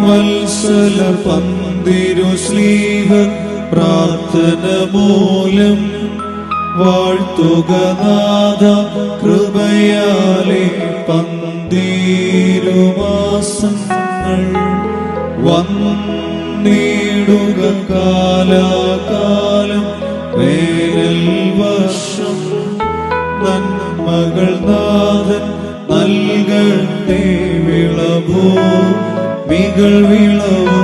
വത്സല പന്തിരു സ്ലീഹ പ്രാർത്ഥന മൂലം വാഴ്ത്തുക നാഥ കൃപയാലെ പന്തീരുമാസങ്ങൾ വന്നിടുക കാലാകാലം ഫലമൂല.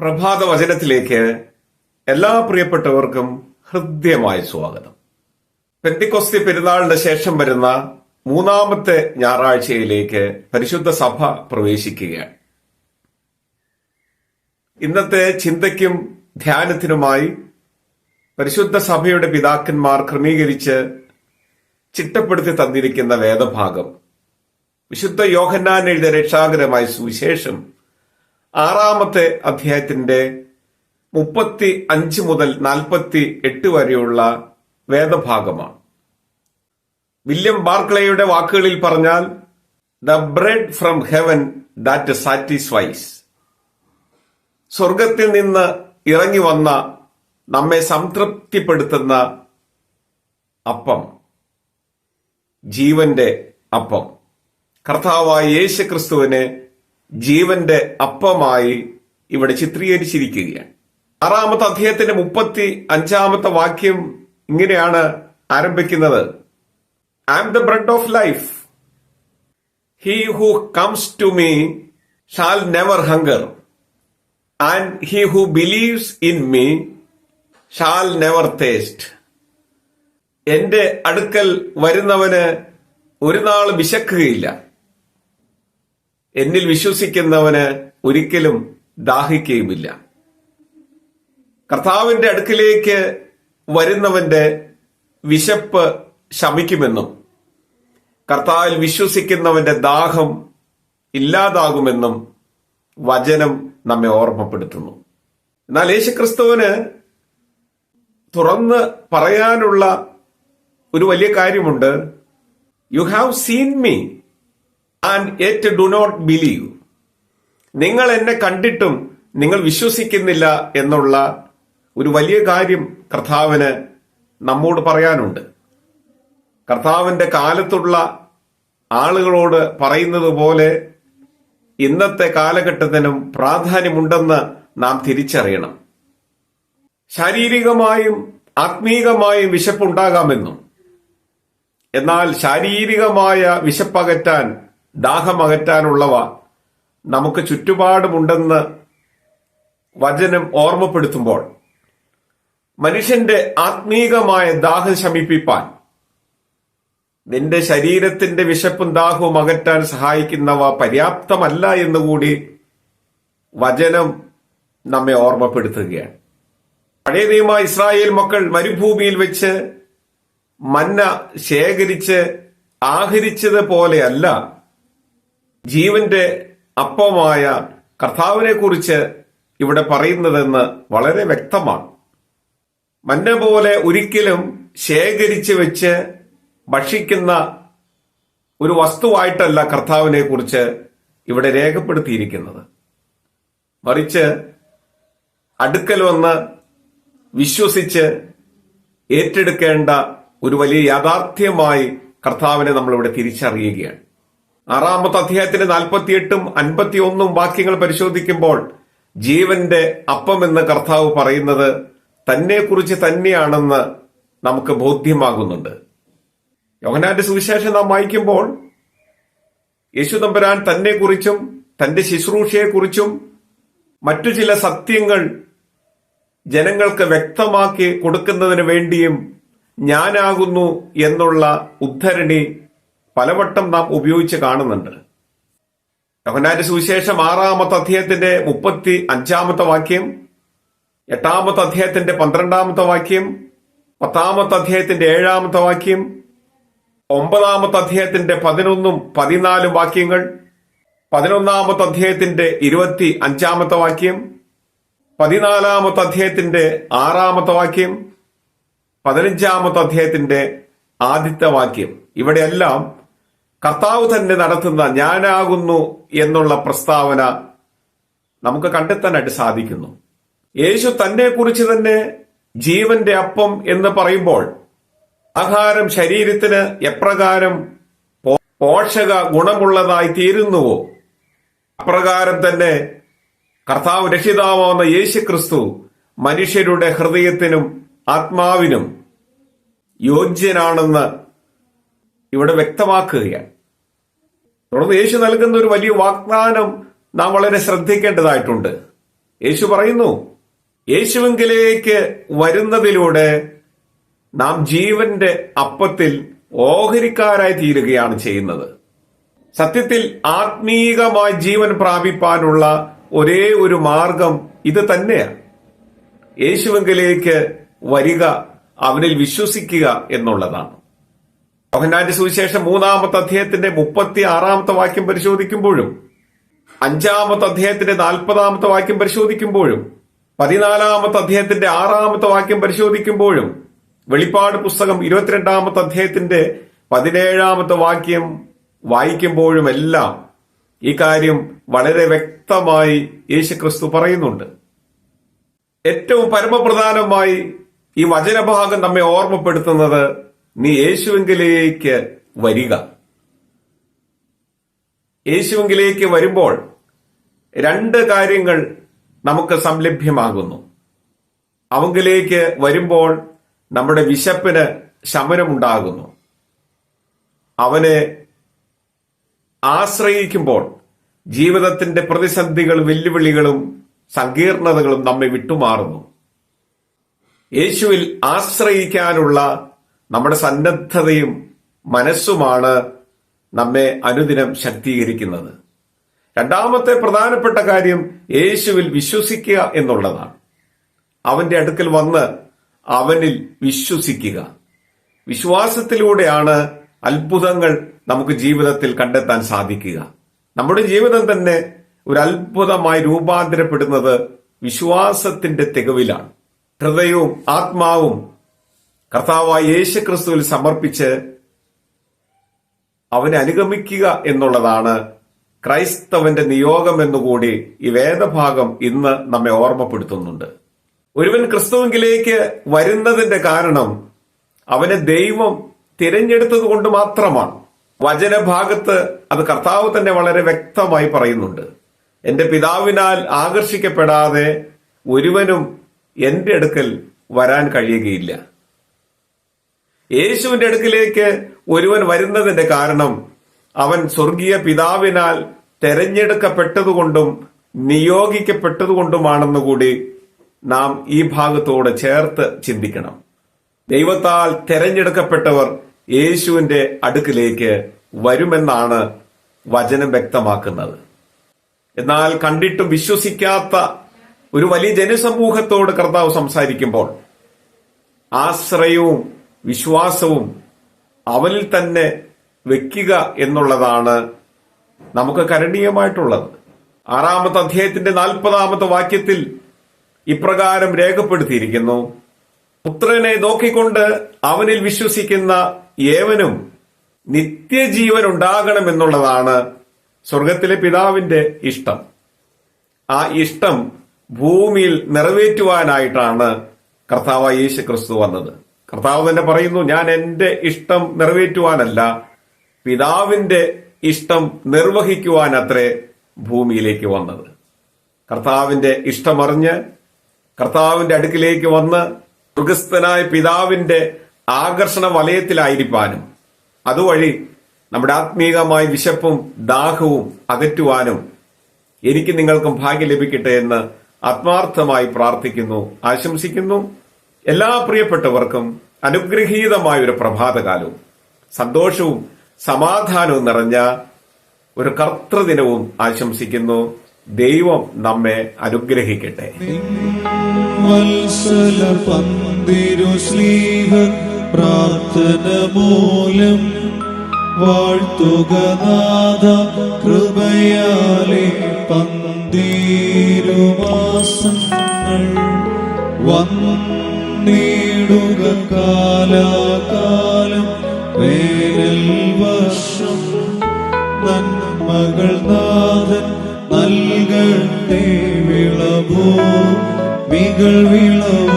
പ്രഭാത വചനത്തിലേക്ക് എല്ലാ പ്രിയപ്പെട്ടവർക്കും ഹൃദ്യമായ സ്വാഗതം. പെന്തിക്കൊസ്തി പെരുന്നാളിന് ശേഷം വരുന്ന മൂന്നാമത്തെ ഞായറാഴ്ചയിലേക്ക് പരിശുദ്ധ സഭ പ്രവേശിക്കുകയാണ്. ഇന്നത്തെ ചിന്തയ്ക്കും ധ്യാനത്തിനുമായി പരിശുദ്ധ സഭയുടെ പിതാക്കന്മാർ ക്രമീകരിച്ച് ചിട്ടപ്പെടുത്തി തന്നിരിക്കുന്ന വേദഭാഗം. വിശുദ്ധ യോഹന്നാൻ എഴുതിയ രക്ഷാകരമായ സുവിശേഷം ആറാമത്തെ അധ്യായത്തിന്റെ മുപ്പത്തി അഞ്ച് മുതൽ നാൽപ്പത്തി എട്ട് വരെയുള്ള വേദഭാഗമാണ്. വില്യം ബാർക്ലേയുടെ വാക്കുകളിൽ പറഞ്ഞാൽ the bread from heaven that satisfies. സ്വർഗത്തിൽ നിന്ന് ഇറങ്ങി വന്ന നമ്മെ സംതൃപ്തിപ്പെടുത്തുന്ന അപ്പം. ജീവന്റെ അപ്പം. കർത്താവായ യേശു ക്രിസ്തുവിനെ ജീവന്റെ അപ്പമായി ഇവിടെ ചിത്രീകരിച്ചിരിക്കുകയാണ്. ആറാമത്തെ അധ്യായത്തിന്റെ മുപ്പത്തി അഞ്ചാമത്തെ വാക്യം ഇങ്ങനെയാണ് ആരംഭിക്കുന്നത്. I am the bread of life he who comes to me shall never hunger and he who believes in me shall never thirst എന്റെ അടുക്കൽ വരുന്നവന് ഒരു നാൾ വിശക്കുകയില്ല. എന്നിൽ വിശ്വസിക്കുന്നവന് ഒരിക്കലും ദാഹിക്കുകയുമില്ല. കർത്താവിന്റെ അടുക്കിലേക്ക് വരുന്നവന്റെ വിശപ്പ് ശമിക്കുമെന്നും കർത്താവിൽ വിശ്വസിക്കുന്നവന്റെ ദാഹം ഇല്ലാതാകുമെന്നും വചനം നമ്മെ ഓർമ്മപ്പെടുത്തുന്നു. എന്നാൽ യേശുക്രിസ്തുവിന് തുറന്ന് പറയാനുള്ള ഒരു വലിയ കാര്യമുണ്ട്. You have seen me and yet do not believe നിങ്ങൾ എന്നെ കണ്ടിട്ടും നിങ്ങൾ വിശ്വസിക്കുന്നില്ല എന്നുള്ള ഒരു വലിയ കാര്യം കർത്താവിന് നമ്മോട് പറയാനുണ്ട്. കർത്താവിന്റെ കാലത്തുള്ള ആളുകളോട് പറയുന്നത് പോലെ ഇന്നത്തെ കാലഘട്ടത്തിനും പ്രാധാന്യമുണ്ടെന്ന് നാം തിരിച്ചറിയണം. ശാരീരികമായും ആത്മീകമായും വിശപ്പുണ്ടാകാമെന്നും എന്നാൽ ശാരീരികമായ വിശപ്പകറ്റാൻ ദാഹമകറ്റാനുള്ളവ നമുക്ക് ചുറ്റുപാടുമുണ്ടെന്ന് വചനം ഓർമ്മപ്പെടുത്തുമ്പോൾ മനുഷ്യന്റെ ആത്മീകമായ ദാഹം ശമിപ്പിപ്പാൻ നിന്റെ ശരീരത്തിന്റെ വിശപ്പും ദാഹവും അകറ്റാൻ സഹായിക്കുന്നവ പര്യാപ്തമല്ല എന്നുകൂടി വചനം നമ്മെ ഓർമ്മപ്പെടുത്തുകയാണ്. പഴയ നിയമ ഇസ്രായേൽ മക്കൾ മരുഭൂമിയിൽ വെച്ച് മന്ന ശേഖരിച്ച് ആഹരിച്ചത് പോലെയല്ല ജീവന്റെ അപ്പമായ കർത്താവിനെ കുറിച്ച് ഇവിടെ പറയുന്നതെന്ന് വളരെ വ്യക്തമാണ്. മന്ന പോലെ ഒരിക്കലും ശേഖരിച്ച് വെച്ച് ഭക്ഷിക്കുന്ന ഒരു വസ്തുവായിട്ടല്ല കർത്താവിനെ കുറിച്ച് ഇവിടെ രേഖപ്പെടുത്തിയിരിക്കുന്നത്. മറിച്ച് അടുക്കൽ വന്ന് വിശ്വസിച്ച് ഏറ്റെടുക്കേണ്ട ഒരു വലിയ യാഥാർത്ഥ്യമായി കർത്താവിനെ നമ്മളിവിടെ തിരിച്ചറിയുകയാണ്. ആറാമത്തെ അധ്യായത്തിന്റെ നാൽപ്പത്തിയെട്ടും അൻപത്തിയൊന്നും വാക്യങ്ങൾ പരിശോധിക്കുമ്പോൾ ജീവന്റെ അപ്പം എന്ന് കർത്താവ് പറയുന്നത് തന്നെക്കുറിച്ച് തന്നെയാണെന്ന് നമുക്ക് ബോധ്യമാകുന്നുണ്ട്. യോഹനാന്റെ സുവിശേഷം നാം വായിക്കുമ്പോൾ യേശു തമ്പുരാൻ തന്നെക്കുറിച്ചും തന്റെ ശുശ്രൂഷയെക്കുറിച്ചും മറ്റു ചില സത്യങ്ങൾ ജനങ്ങൾക്ക് വ്യക്തമാക്കി കൊടുക്കുന്നതിന് വേണ്ടിയും ഞാനാകുന്നു എന്നുള്ള ഉദ്ധരണി പലവട്ടം നാം ഉപയോഗിച്ച് കാണുന്നുണ്ട്. യോഹനാന്റെ സുവിശേഷം ആറാമത്തെ അധ്യായത്തിന്റെ മുപ്പത്തി അഞ്ചാമത്തെ വാക്യം എട്ടാമത്തെ അധ്യായത്തിന്റെ പന്ത്രണ്ടാമത്തെ വാക്യം പത്താമത്തെ അധ്യായത്തിന്റെ ഏഴാമത്തെ വാക്യം ഒമ്പതാമത്തെ അധ്യായത്തിന്റെ പതിനൊന്നും പതിനാലും വാക്യങ്ങൾ പതിനൊന്നാമത്തെ അധ്യായത്തിന്റെ ഇരുപത്തി അഞ്ചാമത്തെ വാക്യം പതിനാലാമത്തെ അധ്യായത്തിന്റെ ആറാമത്തെ വാക്യം പതിനഞ്ചാമത്തെ അധ്യായത്തിന്റെ ആദ്യത്തെ വാക്യം. ഇവിടെയെല്ലാം കർത്താവ് തന്നെ നടത്തുന്ന ഞാനാകുന്നു എന്നുള്ള പ്രസ്താവന നമുക്ക് കണ്ടെത്താനായിട്ട് സാധിക്കുന്നു. യേശു തന്നെ കുറിച്ച് തന്നെ ജീവന്റെ അപ്പം എന്ന് പറയുമ്പോൾ ആഹാരം ശരീരത്തിന് എപ്രകാരം പോഷക ഗുണമുള്ളതായി തീരുന്നുവോ? അപ്രകാരം തന്നെ കർത്താവ് രക്ഷിതാവുന്ന യേശു ക്രിസ്തു മനുഷ്യരുടെ ഹൃദയത്തിനും ആത്മാവിനും യോഗ്യനാണെന്ന് ഇവിടെ വ്യക്തമാക്കുകയാണ്. തുടർന്ന് യേശു നൽകുന്ന ഒരു വലിയ വാഗ്ദാനം നാം വളരെ ശ്രദ്ധിക്കേണ്ടതായിട്ടുണ്ട്. യേശു പറയുന്നു യേശുവെങ്കിലേക്ക് വരുന്നതിലൂടെ നാം ജീവന്റെ അപ്പത്തിൽ ഓഹരിക്കാരായി തീരുകയാണ് ചെയ്യുന്നത്. സത്യത്തിൽ ആത്മീകമായി ജീവൻ പ്രാപിപ്പാനുള്ള ഒരേ ഒരു മാർഗം ഇത് തന്നെയാണ്. യേശുവെങ്കിലേക്ക് വരിക അവനിൽ വിശ്വസിക്കുക എന്നുള്ളതാണ്. യോഹന്നാന്റെ സുവിശേഷം മൂന്നാമത്തെ അധ്യായത്തിന്റെ മുപ്പത്തി ആറാമത്തെ വാക്യം പരിശോധിക്കുമ്പോഴും അഞ്ചാമത്തെ അധ്യായത്തിന്റെ നാൽപ്പതാമത്തെ വാക്യം പരിശോധിക്കുമ്പോഴും പതിനാലാമത്തെ അധ്യായത്തിന്റെ ആറാമത്തെ വാക്യം പരിശോധിക്കുമ്പോഴും വെളിപ്പാട് പുസ്തകം ഇരുപത്തിരണ്ടാമത്തെ അധ്യായത്തിന്റെ പതിനേഴാമത്തെ വാക്യം വായിക്കുമ്പോഴും എല്ലാം ഈ കാര്യം വളരെ വ്യക്തമായി യേശുക്രിസ്തു പറയുന്നുണ്ട്. ഏറ്റവും പരമപ്രധാനമായി ഈ വചനഭാഗം നമ്മെ ഓർമ്മപ്പെടുത്തുന്നത് നീ യേശുവെങ്കിലേക്ക് വരിക. യേശുവെങ്കിലേക്ക് വരുമ്പോൾ രണ്ട് കാര്യങ്ങൾ നമുക്ക് സംലഭ്യമാകുന്നു. അവങ്കിലേക്ക് വരുമ്പോൾ നമ്മുടെ വിശപ്പിന് ശമനമുണ്ടാകുന്നു. അവനെ ആശ്രയിക്കുമ്പോൾ ജീവിതത്തിന്റെ പ്രതിസന്ധികളും വെല്ലുവിളികളും സങ്കീർണതകളും നമ്മെ വിട്ടുമാറുന്നു. യേശുവിൽ ആശ്രയിക്കാനുള്ള നമ്മുടെ സന്നദ്ധതയും മനസ്സുമാണ് നമ്മെ അനുദിനം ശക്തീകരിക്കുന്നത്. രണ്ടാമത്തെ പ്രധാനപ്പെട്ട കാര്യം യേശുവിൽ വിശ്വസിക്കുക എന്നുള്ളതാണ്. അവന്റെ അടുക്കൽ വന്ന് അവനിൽ വിശ്വസിക്കുക. വിശ്വാസത്തിലൂടെയാണ് അത്ഭുതങ്ങൾ നമുക്ക് ജീവിതത്തിൽ കണ്ടെത്താൻ സാധിക്കുക. നമ്മുടെ ജീവിതം തന്നെ ഒരു അത്ഭുതമായി രൂപാന്തരപ്പെടുന്നത് വിശ്വാസത്തിന്റെ തികവിലാണ്. ഹൃദയവും ആത്മാവും കർത്താവായ യേശു ക്രിസ്തുവിൽ സമർപ്പിച്ച് അവനെ അനുഗമിക്കുക എന്നുള്ളതാണ് ക്രൈസ്തവന്റെ നിയോഗം എന്നുകൂടി ഈ വേദഭാഗം ഇന്ന് നമ്മെ ഓർമ്മപ്പെടുത്തുന്നുണ്ട്. ഒരുവൻ ക്രിസ്തുവിലേക്ക് വരുന്നതിന്റെ കാരണം അവനെ ദൈവം തിരഞ്ഞെടുത്തത് കൊണ്ട് മാത്രമാണ്. വചനഭാഗത്ത് അത് കർത്താവ് തന്നെ വളരെ വ്യക്തമായി പറയുന്നുണ്ട്. എന്റെ പിതാവിനാൽ ആകർഷിക്കപ്പെടാതെ ഒരുവനും എന്റെ അടുക്കൽ വരാൻ കഴിയുകയില്ല. യേശുവിന്റെ അടുക്കിലേക്ക് ഒരുവൻ വരുന്നതിന്റെ കാരണം അവൻ സ്വർഗീയ പിതാവിനാൽ തെരഞ്ഞെടുക്കപ്പെട്ടതുകൊണ്ടും നിയോഗിക്കപ്പെട്ടതുകൊണ്ടുമാണെന്ന് കൂടി നാം ഈ ഭാഗത്തോട് ചേർത്ത് ചിന്തിക്കണം. ദൈവത്താൽ തെരഞ്ഞെടുക്കപ്പെട്ടവർ യേശുവിന്റെ അടുക്കിലേക്ക് വരുമെന്നാണ് വചനം വ്യക്തമാക്കുന്നത്. എന്നാൽ കണ്ടിട്ടും വിശ്വസിക്കാത്ത ഒരു വലിയ ജനസമൂഹത്തോട് കർത്താവ് സംസാരിക്കുമ്പോൾ ആശ്രയവും വിശ്വാസവും അവനിൽ തന്നെ വെക്കുക എന്നുള്ളതാണ് നമുക്ക് കരണീയമായിട്ടുള്ളത്. ആറാമത്തെ അധ്യായത്തിന്റെ നാൽപ്പതാമത്തെ വാക്യത്തിൽ ഇപ്രകാരം രേഖപ്പെടുത്തിയിരിക്കുന്നു. പുത്രനെ നോക്കിക്കൊണ്ട് അവനിൽ വിശ്വസിക്കുന്ന ഏവനും നിത്യജീവൻ ഉണ്ടാകണമെന്നുള്ളതാണ് സ്വർഗത്തിലെ പിതാവിന്റെ ഇഷ്ടം. ആ ഇഷ്ടം ഭൂമിയിൽ നിറവേറ്റുവാനായിട്ടാണ് കർത്താവ് യേശു ക്രിസ്തു വന്നത്. കർത്താവ് തന്നെ പറയുന്നു ഞാൻ എന്റെ ഇഷ്ടം നിറവേറ്റുവാനല്ല പിതാവിന്റെ ഇഷ്ടം നിർവഹിക്കുവാൻ അത്രേ ഭൂമിയിലേക്ക് വന്നത്. കർത്താവിന്റെ ഇഷ്ടമറിഞ്ഞ് കർത്താവിന്റെ അടുക്കിലേക്ക് വന്ന് മൃഗസ്ഥനായ പിതാവിന്റെ ആകർഷണ വലയത്തിലായിരിക്കാനും അതുവഴി നമ്മുടെ ആത്മീകമായ വിശപ്പും ദാഹവും അകറ്റുവാനും എനിക്ക് നിങ്ങൾക്കും ഭാഗ്യം ലഭിക്കട്ടെ എന്ന് ആത്മാർത്ഥമായി പ്രാർത്ഥിക്കുന്നു ആശംസിക്കുന്നു. എല്ലാ പ്രിയപ്പെട്ടവർക്കും അനുഗ്രഹീതമായ ഒരു പ്രഭാതകാലവും സന്തോഷവും സമാധാനവും നിറഞ്ഞ ഒരു കർത്തൃദിനവും ആശംസിക്കുന്നു. ദൈവം നമ്മെ അനുഗ്രഹിക്കട്ടെ. വത്സല പന്തിരു പ്രാർത്ഥന മൂലം വാഴ്ത്തുക നാഥ കൃപയാലെ പന്തീരുമാസങ്ങൾ വന്നിടുക കാലാകാലം വേനൽ വർഷം. നന്മകൾ നാഥൻ നൽകട്ടെ വിളവോ മികൾ വിളവും.